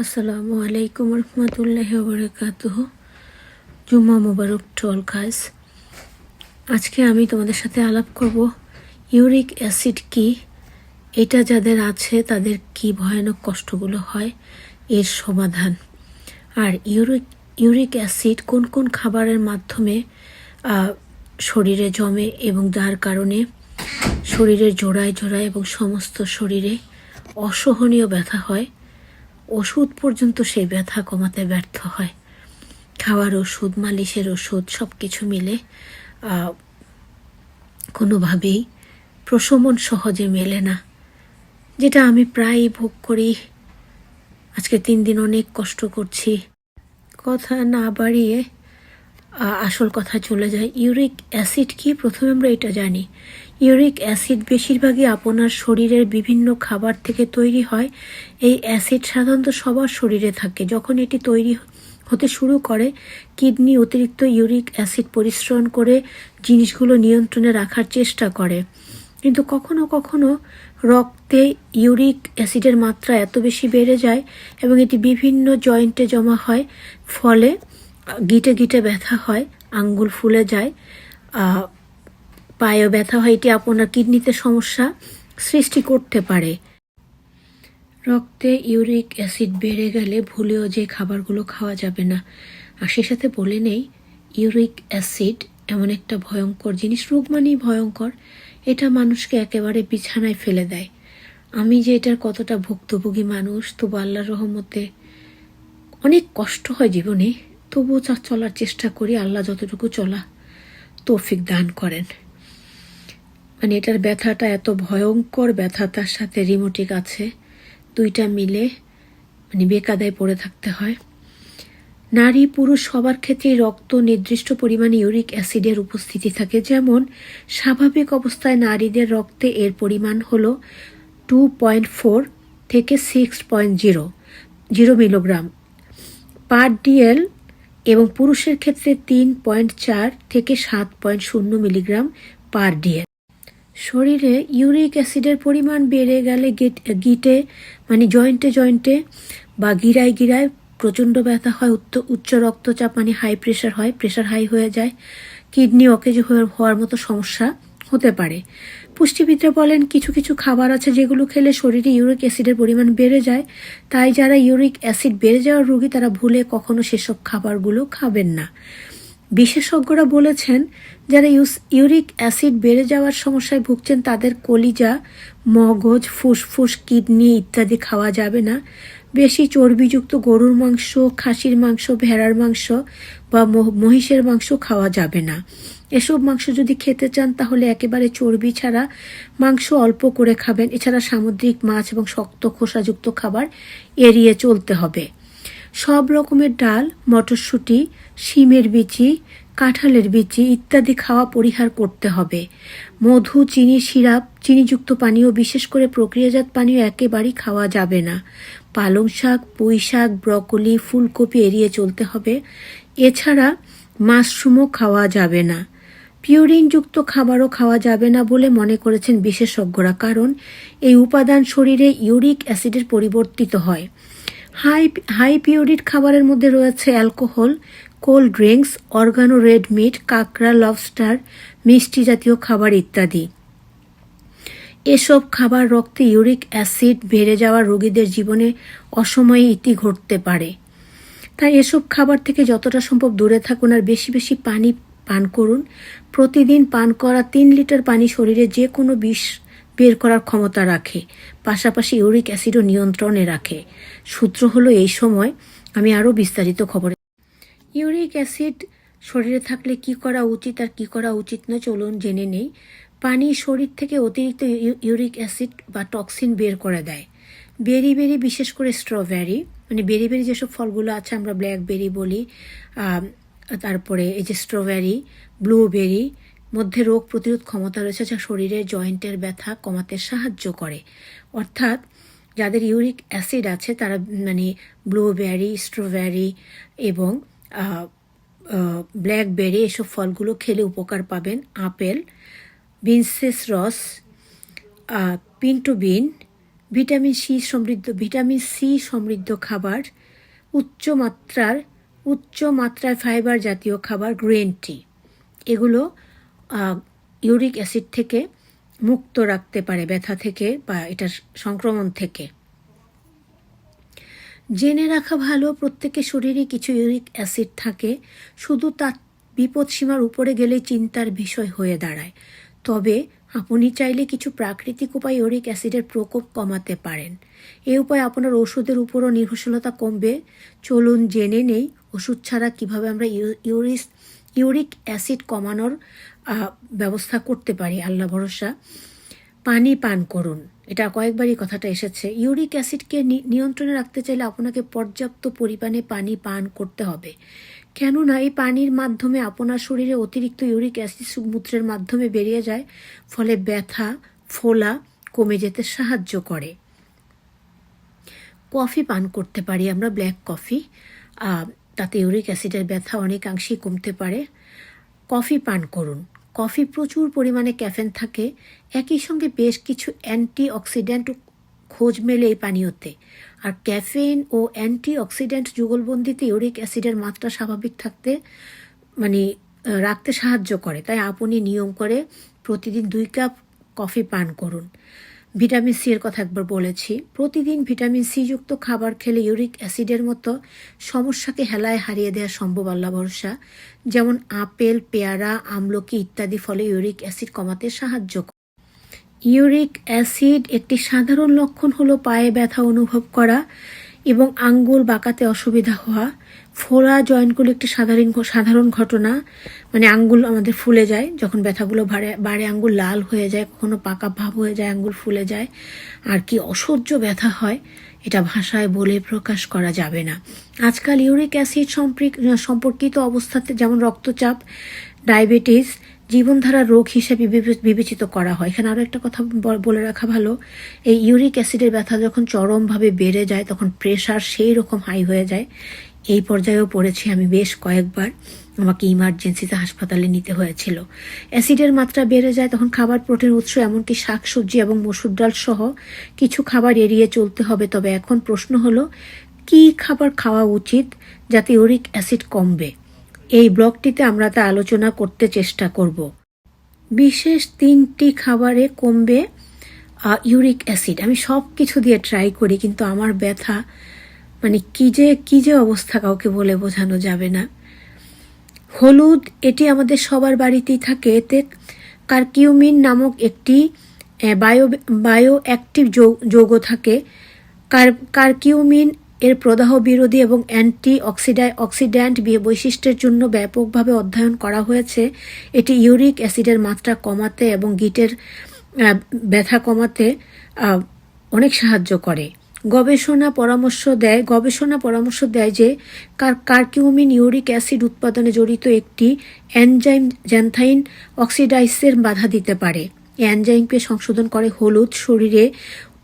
আসসালামু আলাইকুম রহমতুল্লাহ বরকাত জুম্মা মোবারক টল খাস আজকে আমি তোমাদের সাথে আলাপ করব ইউরিক অ্যাসিড কি? এটা যাদের আছে, তাদের কি ভয়ানক কষ্টগুলো হয়? এর সমাধান। আর ইউরিক ইউরিক অ্যাসিড কোন কোন খাবারের মাধ্যমে শরীরে জমে এবং যার কারণে শরীরের জোড়ায় জোড়ায় এবং সমস্ত শরীরে অসহনীয় ব্যথা হয় ওষুধ পর্যন্ত সেই ব্যথা কমাতে ব্যর্থ হয়। খাওয়ার ওষুধ, মালিশের ওষুধ সব কিছু মিলে কোনোভাবেই প্রশমন সহজে মেলে না। যেটা আমি প্রায়ই ভোগ করি। আজকে তিন দিন অনেক কষ্ট করছি। কথা না বাড়িয়ে আসল কথা চলে যায়। ইউরিক অ্যাসিড কি? প্রথমে আমরা এটা জানি। ইউরিক অ্যাসিড বেশিরভাগই আপনার শরীরের বিভিন্ন খাবার থেকে তৈরি হয়। এই অ্যাসিড সাধারণত সবার শরীরে থাকে। যখন এটি তৈরি হতে শুরু করে, কিডনি অতিরিক্ত ইউরিক অ্যাসিড পরিশ্রণ করে জিনিসগুলো নিয়ন্ত্রণে রাখার চেষ্টা করে। কিন্তু কখনো কখনো রক্তে ইউরিক অ্যাসিডের মাত্রা এত বেশি বেড়ে যায় এবং এটি বিভিন্ন জয়েন্টে জমা হয়, ফলে গিটে গিটে ব্যথা হয়, আঙ্গুল ফুলে যায় পায়েও ব্যথা হয়, এটি আপনার কিডনিতে সমস্যা সৃষ্টি করতে পারে। রক্তে ইউরিক অ্যাসিড বেড়ে গেলে ভুলেও যে খাবারগুলো খাওয়া যাবে না। আর সে সাথে বলে নেই, ইউরিক অ্যাসিড এমন একটা ভয়ঙ্কর জিনিস, রোগ মানেই ভয়ঙ্কর। এটা মানুষকে একেবারে বিছানায় ফেলে দেয়। আমি যে এটার কতটা ভুক্তভোগী মানুষ, তবু আল্লাহ রহমতে অনেক কষ্ট হয় জীবনে। তবুও চলার চেষ্টা করি, আল্লাহ যতটুকু চলা তৌফিক দান করেন। মানে এটার ব্যথাটা এত ভয়ঙ্কর ব্যথা, তার সাথে রিমোটিক আছে। দুইটা মিলে মানে বেকাদায় পড়ে থাকতে হয়। নারী, পুরুষ সবার ক্ষেত্রেই রক্ত, নির্দিষ্ট পরিমাণে ইউরিক অ্যাসিডের উপস্থিতি থাকে। যেমন, স্বাভাবিক অবস্থায় নারীদের রক্তে এর পরিমাণ হল টু পয়েন্ট ফোর থেকে six point zero zero milligram per DL এবং পুরুষের ক্ষেত্রে তিন পয়েন্ট চার থেকে সাত পয়েন্ট শূন্য মিলিগ্রাম পার ডিএল শরীরে ইউরিক অ্যাসিডের পরিমাণ বেড়ে গেলে গিট- মানে জয়েন্টে জয়েন্টে বা গিরায় গিরায় প্রচণ্ড ব্যথা হয় উচ্চ রক্তচাপ মানে হাই প্রেশার হয় প্রেশার হাই হয়ে যায়। কিডনি অকেজ হওয়ার মতো সমস্যা হতে পারে। পুষ্টিবিদরা বলেন, কিছু কিছু খাবার আছে যেগুলো খেলে শরীরে ইউরিক অ্যাসিডের পরিমাণ বেড়ে যায়। তাই যারা ইউরিক অ্যাসিড বেড়ে যাওয়ার রোগী, তারা ভুলে কখনো সেসব খাবারগুলো খাবেন না। বিশেষজ্ঞরা বলেছেন, যারা ইউস- ইউরিক অ্যাসিড বেড়ে যাওয়ার সমস্যায় ভুগছেন তাদের কলিজা, মগজ, ফুসফুস, কিডনি ইত্যাদি খাওয়া যাবে না। বেশি চর্বিযুক্ত গরুর মাংস, খাসির মাংস, ভেড়ার মাংস বা মহ- মহিষের মাংস খাওয়া যাবে না। এসব মাংস যদি খেতে চান তাহলে একেবারে চর্বি ছাড়া মাংস অল্প করে খাবেন। এছাড়া সামুদ্রিক মাছ এবং শক্ত খোসাযুক্ত খাবার এড়িয়ে চলতে হবে। সব রকমের ডাল, মটরশুঁটি, শিমের বিচি, কাঁঠালের বিচি ইত্যাদি খাওয়া পরিহার করতে হবে। মধু, চিনি, সিরাপ, চিনিযুক্ত পানীয়, বিশেষ করে প্রক্রিয়াজাত পানীয় একেবারেই খাওয়া যাবে না। পালং শাক, পুঁই শাক, ব্রকলি, ফুলকপি এড়িয়ে চলতে হবে। এছাড়া মাশরুমও খাওয়া যাবে না। পিউরিনযুক্ত খাবারও খাওয়া যাবে না বলে মনে করেছেন বিশেষজ্ঞরা, কারণ এই উপাদান শরীরে ইউরিক অ্যাসিডের পরিবর্তিত হয়। হাই হাই পিওরিড খাবারের মধ্যে রয়েছে alcohol, cold drinks, organ red meat, কাঁকড়া, লবস্টার, মিষ্টি জাতীয় খাবার ইত্যাদি। এসব খাবার রক্তে ইউরিক অ্যাসিড বেড়ে যাওয়া রোগীদের জীবনে অসময়ে ইতি ঘটতে পারে। তাই এসব খাবার থেকে যতটা সম্ভব দূরে থাকুন আর বেশি বেশি পানি পান করুন। প্রতিদিন পান করা তিন লিটার পানি শরীরে যে কোনো বিষ বের করার ক্ষমতা রাখে, পাশাপাশি ইউরিক অ্যাসিডও নিয়ন্ত্রণে রাখে। সূত্র হলো এই সময় আমি আরও বিস্তারিত খবরে। ইউরিক অ্যাসিড শরীরে থাকলে কি করা উচিত আর কি করা উচিত না চলুন জেনে নেই। পানি শরীর থেকে অতিরিক্ত ইউ- ইউরিক অ্যাসিড বা টক্সিন বের করে দেয়। বেরি বেরি, বিশেষ করে স্ট্রবেরি মানে বেরি বেরি যেসব ফলগুলো আছে আমরা ব্ল্যাকবেরি বলি তারপরে এই যে স্ট্রবেরি, ব্লুবেরি মধ্যে রোগ প্রতিরোধ ক্ষমতা রয়েছে যা শরীরের জয়েন্টের ব্যথা কমাতে সাহায্য করে। অর্থাৎ যাদের ইউরিক অ্যাসিড আছে, তারা মানে ব্লুবেরি, স্ট্রবেরি এবং ব্ল্যাকবেরি এসব ফলগুলো খেলে উপকার পাবেন আপেল, বিনসেস রস পিন্টু বিন ভিটামিন সি সমৃদ্ধ, ভিটামিন সি সমৃদ্ধ খাবার, উচ্চ মাত্রার, উচ্চ মাত্রায় ফাইবার জাতীয় খাবার গ্রিন টি। এগুলো ইউরিক অ্যাসিড থেকে মুক্ত রাখতে পারে, ব্যথা থেকে বা এটার সংক্রমণ থেকে। জেনে রাখা ভালো, প্রত্যেকের শরীরে কিছু ইউরিক অ্যাসিড থাকে, শুধু তার বিপদসীমার উপরে গেলে চিন্তার বিষয় হয়ে দাঁড়ায়। তবে আপনি চাইলে কিছু প্রাকৃতিক উপায় ইউরিক অ্যাসিডের প্রকোপ কমাতে পারেন। এ উপায় আপনার ওষুধের উপরও নির্ভরশীলতা কমবে। চলুন জেনে নেই, ওষুধ ছাড়া কীভাবে আমরা ইউরিস, ইউরিক অ্যাসিড কমানোর ব্যবস্থা করতে পারি, আল্লাহ ভরসা। পানি পান করুন। এটা কয়েকবারই কথাটা এসেছে। ইউরিক অ্যাসিডকে নিয়ন্ত্রণে রাখতে চাইলে আপনাকে পর্যাপ্ত পরিমাণে পানি পান করতে হবে। কেননা এই পানির মাধ্যমে আপনার শরীরে অতিরিক্ত ইউরিক অ্যাসিড মূত্রের মাধ্যমে বেরিয়ে যায়, ফলে ব্যথা, ফোলা কমে যেতে সাহায্য করে। কফি পান করতে পারি আমরা, ব্ল্যাক কফি। তাতে ইউরিক অ্যাসিডের ব্যথা অনেকাংশেই কমতে পারে। কফি পান করুন। কফি প্রচুর পরিমাণে ক্যাফেন থাকে। একই সঙ্গে বেশ কিছু অ্যান্টি অক্সিডেন্ট খোঁজ মেলে এই পানীয়তে। আর ক্যাফেন ও অ্যান্টি অক্সিডেন্ট যুগলবন্দিতে ইউরিক অ্যাসিডের মাত্রা স্বাভাবিক থাকতে মানে রাখতে সাহায্য করে। তাই আপনি নিয়ম করে প্রতিদিন দুই কাপ কফি পান করুন। ভিটামিন সি এর কথা একবার বলেছি। প্রতিদিন ভিটামিন সি যুক্ত খাবার খেলে ইউরিক অ্যাসিডের মতো সমস্যাকে হেলায় হারিয়ে দেওয়া সম্ভব আল্লাহ ভরসা। যেমন আপেল, পেয়ারা, আমলকি ইত্যাদি ফলে ইউরিক অ্যাসিড কমাতে সাহায্য করে। ইউরিক অ্যাসিড একটি সাধারণ লক্ষণ হলো পায়ে ব্যথা অনুভব করা এবং আঙ্গুল বাঁকাতে অসুবিধা হওয়া। ফোড়া জয়েন্টগুলো একটি সাধারণ সাধারণ ঘটনা। মানে আঙ্গুল আমাদের ফুলে যায়, যখন ব্যথাগুলো বাড়ে বাড়ে, আঙ্গুল লাল হয়ে যায়, কখনো পাকা ভাব হয়ে যায়, আঙ্গুল ফুলে যায়। আর কি অসহ্য ব্যথা হয়, এটা ভাষায় বলে প্রকাশ করা যাবে না। আজকাল ইউরিক অ্যাসিড সম্পর্কিত অবস্থাতে যেমন রক্তচাপ, ডায়াবেটিস, জীবনধারা রোগ হিসেবে বিবেচিত করা হয়। এখানে আরও একটা কথা বলে রাখা ভালো, এই ইউরিক অ্যাসিডের ব্যথা যখন চরমভাবে বেড়ে যায়, তখন প্রেশার সেই রকম হাই হয়ে যায়। এই পর্যায়েও পড়েছি আমি বেশ কয়েকবার। আমাকে ইমার্জেন্সিতে হাসপাতালে নিতে হয়েছিল। অ্যাসিডের মাত্রা বেড়ে যায়, তখন খাবার প্রোটিন উৎস এমনকি শাকসবজি এবং মসুর ডাল সহ কিছু খাবার এড়িয়ে চলতে হবে। তবে এখন প্রশ্ন হলো, কি খাবার খাওয়া উচিত যাতে ইউরিক অ্যাসিড কমবে? এই ব্লগটিতে আমরা তা আলোচনা করতে চেষ্টা করব। বিশেষ তিনটি খাবারে কমবে ইউরিক অ্যাসিড। আমি সব কিছু দিয়ে ট্রাই করি, কিন্তু আমার ব্যথা মানে কি যে কি যে অবস্থা কাউকে বলে বোঝানো যাবে না। হলুদ, এটি আমাদের সবার বাড়িতেই থাকে। এতে কার্কিউমিন নামক একটি বায়ো বায়ো অ্যাক্টিভ যৌগ থাকে। কার, কার্কিউমিন এর প্রদাহ বিরোধী এবং অ্যান্টি অক্সিডাই অক্সিড্যান্ট বৈশিষ্ট্যের জন্য ব্যাপকভাবে অধ্যয়ন করা হয়েছে। এটি ইউরিক অ্যাসিডের মাত্রা কমাতে এবং গিটের ব্যথা কমাতে অনেক সাহায্য করে। গবেষণা পরামর্শ দেয় গবেষণা পরামর্শ দেয় যে কার কার্কিউমিন ইউরিক অ্যাসিড উৎপাদনে জড়িত একটি অ্যানজাইম জ্যান্থাইন অক্সিডাইসের বাধা দিতে পারে। অ্যানজাইমকে সংশোধন করে হলুদ শরীরে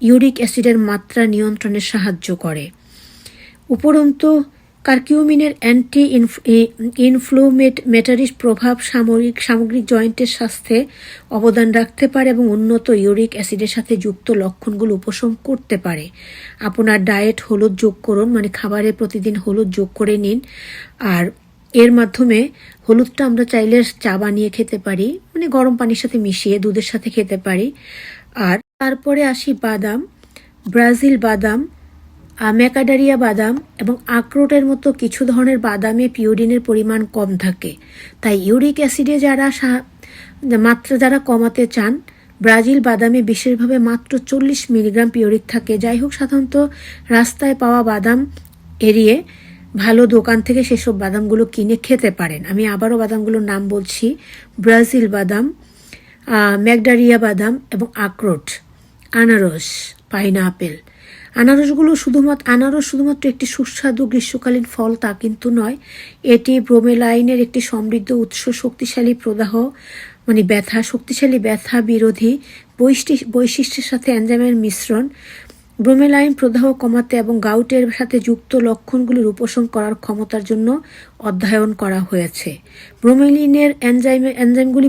ইউরিক অ্যাসিডের মাত্রা নিয়ন্ত্রণে সাহায্য করে। উপরন্তু কার্কিউমিনের অ্যান্টি ইনফ্লোমেটারির প্রভাব সামরিক, সামগ্রিক জয়েন্টের স্বাস্থ্যে অবদান রাখতে পারে এবং উন্নত ইউরিক অ্যাসিডের সাথে যুক্ত লক্ষণগুলো উপশম করতে পারে। আপনার ডায়েট হলুদ যোগ করুন মানে খাবারে প্রতিদিন হলুদ যোগ করে নিন। আর এর মাধ্যমে হলুদটা আমরা চাইলে চা বানিয়ে খেতে পারি মানে গরম পানির সাথে মিশিয়ে দুধের সাথে খেতে পারি। আর তারপরে আসি বাদাম, ব্রাজিল বাদাম ম্যাকাডারিয়া বাদাম এবং আখরোটের মতো কিছু ধরনের বাদামে পিওরিনের পরিমাণ কম থাকে। তাই ইউরিক অ্যাসিডে যারা মাত্রা যারা কমাতে চান, ব্রাজিল বাদামে বিশেষভাবে মাত্র চল্লিশ মিলিগ্রাম পিওরিক থাকে। যাই হোক সাধারণত রাস্তায় পাওয়া বাদাম এড়িয়ে ভালো দোকান থেকে সেসব বাদামগুলো কিনে খেতে পারেন। আমি আবারও বাদামগুলোর নাম বলছি। ব্রাজিল বাদাম ম্যাকডারিয়া বাদাম এবং আখরোট, আনারস, পাইনাপেল। আনারসগুলো শুধুমাত্র আনারস শুধুমাত্র একটি সুস্বাদু গ্রীষ্মকালীন ফল তা কিন্তু নয়। এটি ব্রোমেলাইনের একটি সমৃদ্ধ উৎস, শক্তিশালী প্রদাহ মানে ব্যথা, শক্তিশালী ব্যথা বিরোধী বৈশিষ্ট্যের সাথে অ্যানজামের মিশ্রণ। ব্রোমেলাইন প্রদাহ কমাতে এবং গাউটের সাথে যুক্ত লক্ষণগুলির উপশম করার ক্ষমতার জন্য অধ্যয়ন করা হয়েছে। ব্রোমেলিনের এনজাইম এনজাইমগুলি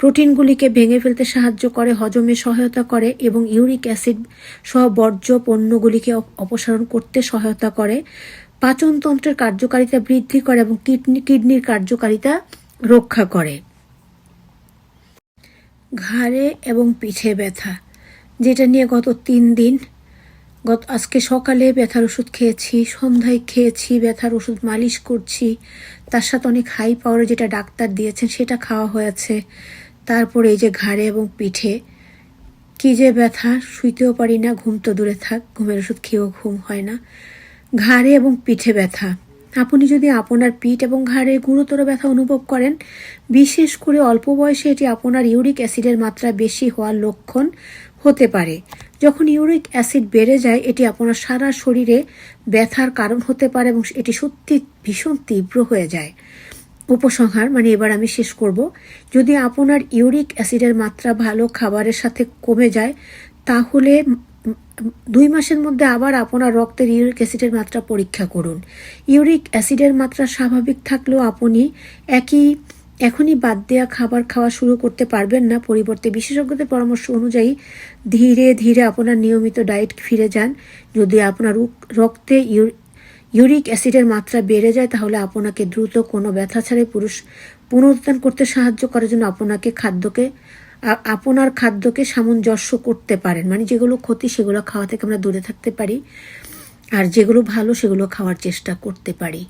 প্রোটিনগুলিকে ভেঙে ফেলতে সাহায্য করে, হজমে সহায়তা করে এবং ইউরিক অ্যাসিড সহ বর্জ্য পণ্যগুলিকে অপসারণ করতে সহায়তা করে। পাচনতন্ত্রের কার্যকারিতা বৃদ্ধি করে এবং কিডনি কিডনির কার্যকারিতা রক্ষা করে। ঘাড়ে এবং পিঠে ব্যথা। যেটা নিয়ে গত তিন দিন, গত আজকে সকালে ব্যথার ওষুধ খেয়েছি, সন্ধ্যায় খেয়েছি, ব্যথার ওষুধ মালিশ করছি, তার সাথে অনেক হাই পাওয়ারে যেটা ডাক্তার দিয়েছেন সেটা খাওয়া হয়েছে। তারপরে এই যে ঘাড়ে এবং পিঠে, কি যে ব্যথা, শুইতেও পারি না, ঘুম তো দূরে থাক, ঘুমের ওষুধ খেয়েও ঘুম হয় না। ঘাড়ে এবং পিঠে ব্যথা। আপনি যদি আপনার পিঠ এবং ঘাড়ে গুরুতর ব্যথা অনুভব করেন, বিশেষ করে অল্প বয়সে এটি আপনার ইউরিক অ্যাসিডের মাত্রা বেশি হওয়ার লক্ষণ হতে পারে। যখন ইউরিক অ্যাসিড বেড়ে যায়, এটি আপনার সারা শরীরে ব্যথার কারণ হতে পারে এবং এটি সত্যি ভীষণ তীব্র হয়ে যায়। উপসংহার মানে এবার আমি শেষ করব। যদি আপনার ইউরিক অ্যাসিডের মাত্রা ভালো খাবারের সাথে কমে যায়, তাহলে দুই মাসের মধ্যে আবার আপনার রক্তের ইউরিক অ্যাসিডের মাত্রা পরীক্ষা করুন। ইউরিক অ্যাসিডের মাত্রা স্বাভাবিক থাকলেও আপনি একই, এখনই বাদ দেওয়া খাবার খাওয়া শুরু করতে পারবেন না। পরিবর্তে বিশেষজ্ঞদের পরামর্শ অনুযায়ী ধীরে ধীরে আপনার নিয়মিত ডায়েট ফিরে যান। যদি আপনার রক্তে ইউর- ইউরিক অ্যাসিডের মাত্রা বেড়ে যায়, তাহলে আপনাকে দ্রুত কোনো ব্যথা ছাড়াই পুরুষ পুনরুত্থান করতে সাহায্য করার জন্য আপনাকে খাদ্যকে আপনার খাদ্যকে সামঞ্জস্য করতে পারেন। মানে যেগুলো ক্ষতি, সেগুলো খাওয়া থেকে আমরা দূরে থাকতে পারি। আর যেগুলো ভালো, সেগুলো খাওয়ার চেষ্টা করতে পারি।